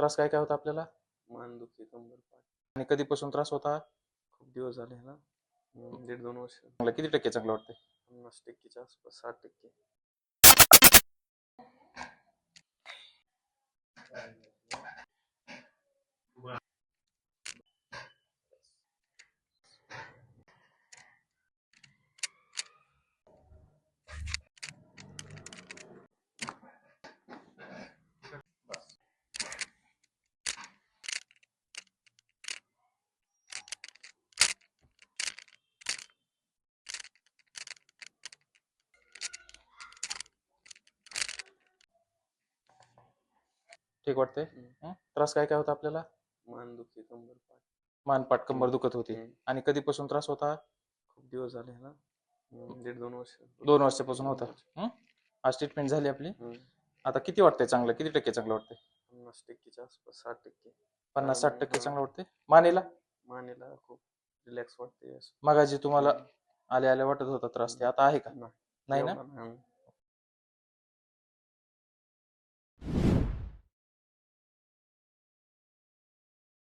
त्रास काय काय होता आपल्याला? मानदुखी कंबर पाठ. आणि कधीपासून त्रास होता? खूप दिवस झाले ना. हम्म, दीड दोन वर्ष. मला किती टक्के चांगलं वाटतंय? पन्नास टक्केच्या आसपास साठ टक्के. ठीक वाटतंय. हं? त्रास काय काय होता आपल्याला? मानदुखी कंबर पाठ मानपाट कंबर दुखत होती. आणि कधीपासून त्रास होता? खूप दिवस झाले ना. हम्म, दीड दोन वर्ष. दोन वर्षापासून होता. हं? आज ट्रीटमेंट झाली आपली. आता किती वाटतंय चांगलं? किती टक्के चांगलं वाटतंय? पन्नास टक्केच्या आसपास साठ टक्के. पन्नास साठ टक्के. चांगलं वाटतंय? मानेला? मानेला खूप रिलॅक्स वाटते असं. तुम्हाला आले आले वाटत होता त्रास ते. आता आहे का? नाही. नाही ना? एवढा नाही.